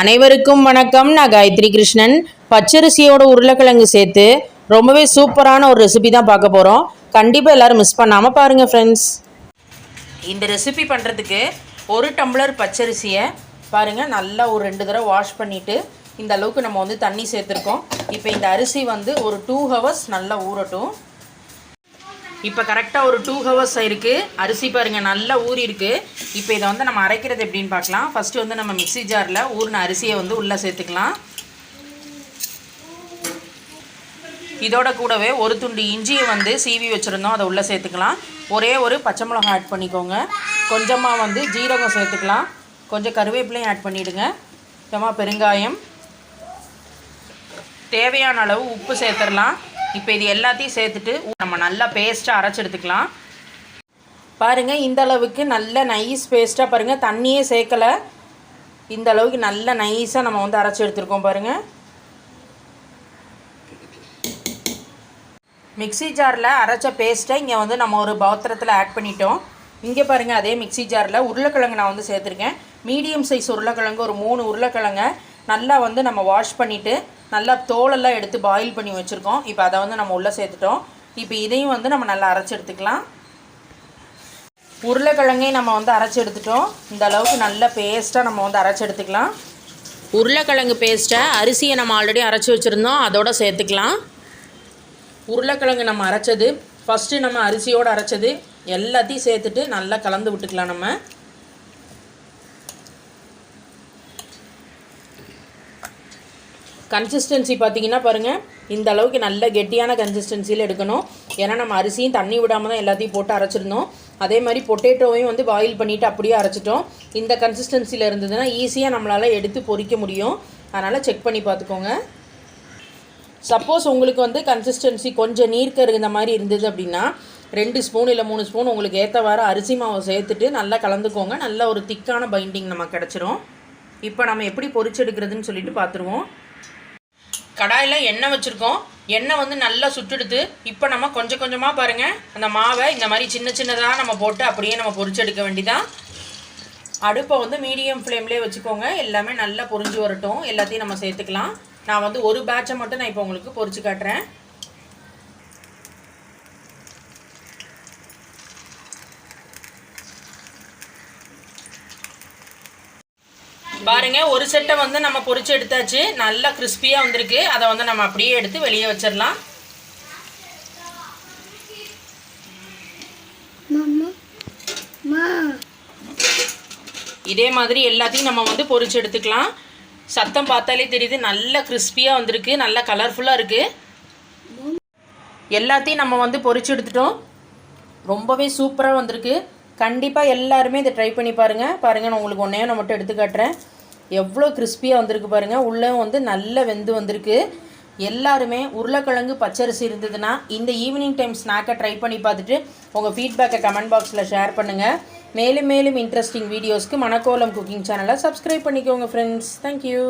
அனைவருக்கும் வணக்கம். நான் காயத்ரி கிருஷ்ணன். பச்சரிசியோட உருளைக்கிழங்கு சேர்த்து ரொம்பவே சூப்பரான ஒரு ரெசிபி தான் பார்க்க போகிறோம் கண்டிப்பாக எல்லோரும் மிஸ் பண்ணாமல் பாருங்கள் ஃப்ரெண்ட்ஸ் இந்த ரெசிபி பண்ணுறதுக்கு ஒரு டம்ளர் பச்சரிசியை பாருங்கள் நல்லா ஒரு ரெண்டு தடவை வாஷ் பண்ணிவிட்டு இந்த அளவுக்கு நம்ம வந்து தண்ணி சேர்த்துருக்கோம். இப்போ இந்த அரிசி வந்து ஒரு டூ ஹவர்ஸ் நல்லா ஊறட்டும். இப்போ கரெக்டாக ஒரு டூ ஹவர்ஸ் ஆயிருக்கு அரிசி பாருங்கள் நல்லா ஊறி இருக்குது இப்போ இதை வந்து நம்ம அரைக்கிறது எப்படின்னு பார்க்கலாம். ஃபஸ்ட்டு வந்து நம்ம மிக்ஸி ஜாரில் ஊறின அரிசியை வந்து உள்ளே சேர்த்துக்கலாம். இதோட கூடவே ஒரு துண்டு இஞ்சியை வந்து சீவி வச்சுருந்தோம். அதை உள்ளே சேர்த்துக்கலாம். ஒரே ஒரு பச்சை மிளகாய் ஆட் பண்ணிக்கோங்க. கொஞ்சமாக வந்து ஜீரகம் சேர்த்துக்கலாம். கொஞ்சம் கருவேப்பிலையும் ஆட் பண்ணிவிடுங்க கொஞ்சமாக பெருங்காயம். தேவையான அளவு உப்பு சேர்த்துடலாம். இப்போ இது எல்லாத்தையும் சேர்த்துட்டு நம்ம நல்லா பேஸ்ட்டாக அரைச்சி எடுத்துக்கலாம். பாருங்கள் இந்த அளவுக்கு நல்ல நைஸ் பேஸ்ட்டாக பாருங்கள் தண்ணியே சேர்க்கலை. இந்த அளவுக்கு நல்ல நைஸாக நம்ம வந்து அரைச்சி எடுத்துருக்கோம் பாருங்கள் மிக்ஸி ஜாரில் அரைச்ச பேஸ்ட்டை இங்கே வந்து நம்ம ஒரு பாத்திரத்தில் ஆட் பண்ணிட்டோம். இங்கே பாருங்கள் அதே மிக்ஸி ஜாரில் உருளைக்கிழங்கு நான் வந்து சேர்த்துருக்கேன். மீடியம் சைஸ் உருளைக்கிழங்கு ஒரு மூணு உருளைக்கிழங்க நல்லா வந்து நம்ம வாஷ் பண்ணிவிட்டு நல்லா தோலெல்லாம் எடுத்து பாயில் பண்ணி வச்சுருக்கோம். இப்போ அதை வந்து நம்ம உள்ளே சேர்த்துட்டோம். இப்போ இதையும் வந்து நம்ம நல்லா அரைச்சி எடுத்துக்கலாம். உருளைக்கிழங்கையும் நம்ம வந்து அரைச்சி எடுத்துட்டோம். இந்த அளவுக்கு நல்ல பேஸ்ட்டாக நம்ம வந்து அரைச்சி எடுத்துக்கலாம். உருளைக்கிழங்கு பேஸ்ட்டை அரிசியை நம்ம ஆல்ரெடி அரைச்சி வச்சுருந்தோம். அதோட சேர்த்துக்கலாம். உருளைக்கிழங்கு நம்ம அரைச்சது. ஃபஸ்ட்டு நம்ம அரிசியோடு அரைச்சது. எல்லாத்தையும் சேர்த்துட்டு நல்லா கலந்து விட்டுக்கலாம் நம்ம. கன்சிஸ்டன்சி பார்த்தீங்கன்னா பாருங்கள் இந்த அளவுக்கு நல்ல கெட்டியான கன்சிஸ்டன்சியில் எடுக்கணும். ஏன்னா நம்ம அரிசியும் தண்ணி விடாமல் தான் எல்லாத்தையும் போட்டு அரைச்சிருந்தோம். அதே மாதிரி பொட்டேட்டோவையும் வந்து பாயில் பண்ணிவிட்டு அப்படியே அரைச்சிட்டோம். இந்த கன்சிஸ்டன்சியில் இருந்ததுன்னா ஈஸியாக நம்மளால் எடுத்து பொறிக்க முடியும். அதனால் செக் பண்ணி பார்த்துக்கோங்க சப்போஸ் உங்களுக்கு வந்து கன்சிஸ்டன்சி கொஞ்சம் நீர்க்க இந்த மாதிரி இருந்தது அப்படின்னா ரெண்டு ஸ்பூன் இல்லை மூணு ஸ்பூன் உங்களுக்கு ஏற்றவாறு அரிசி மாவை சேர்த்துட்டு நல்லா கலந்துக்கோங்க. நல்ல ஒரு திக்கான பைண்டிங் நமக்கு கிடச்சிரும். இப்போ நம்ம எப்படி பொறிச்செடுக்கிறதுன்னு சொல்லிட்டு பார்த்துருவோம் கடாயில் எண்ணெய் வச்சுருக்கோம். எண்ணெய் வந்து நல்லா சுட்டெடுத்து இப்போ நம்ம கொஞ்சம் கொஞ்சமாக பாருங்கள் அந்த மாவை இந்த மாதிரி சின்ன சின்னதாக நம்ம போட்டு அப்படியே நம்ம பொறிச்செடுக்க வேண்டிதான். அடுப்பை வந்து மீடியம் ஃப்ளேம்லேயே வச்சுக்கோங்க. எல்லாமே நல்லா பொரிஞ்சு வரட்டும். எல்லாத்தையும் நம்ம சேர்த்துக்கலாம். நான் வந்து ஒரு பேட்சை மட்டும் நான் இப்போ உங்களுக்கு பொறிச்சு காட்டுறேன். பாருங்க ஒரு செட்டை வந்து நம்ம பொரிச்சு எடுத்தாச்சு. நல்லா கிறிஸ்பியாக வந்திருக்கு. அதை வந்து நம்ம அப்படியே எடுத்து வெளியே வச்சிடலாம். இதே மாதிரி எல்லாத்தையும் நம்ம வந்து பொரிச்சு எடுத்துக்கலாம். சத்தம் பார்த்தாலே தெரியுது நல்ல கிறிஸ்பியாக வந்திருக்கு. நல்ல கலர்ஃபுல்லாக இருக்குது எல்லாத்தையும் நம்ம வந்து பொரிச்சு எடுத்துட்டோம். ரொம்பவே சூப்பராக வந்திருக்கு. கண்டிப்பாக எல்லாருமே இதை ட்ரை பண்ணி பாருங்கள் பாருங்கள் நான் உங்களுக்கு ஒன்றே நான் மட்டும் எடுத்து காட்டுறேன். எவ்வளோ கிறிஸ்பியாக வந்திருக்கு பாருங்கள் உள்ளே வந்து நல்ல வெந்து வந்திருக்கு. எல்லாருமே உருளைக்கிழங்கு பச்சரிசி இருந்ததுன்னா இந்த ஈவினிங் டைம் ஸ்நாக்கை ட்ரை பண்ணி பார்த்துட்டு உங்கள் ஃபீட்பேக்கை கமெண்ட் பாக்ஸில் ஷேர் பண்ணுங்கள் மேலும் மேலும் இன்ட்ரெஸ்டிங் வீடியோஸ்க்கு மணக்கோலம் குக்கிங் சேனலை சப்ஸ்கிரைப் பண்ணிக்கோங்க ஃப்ரெண்ட்ஸ் தேங்க்யூ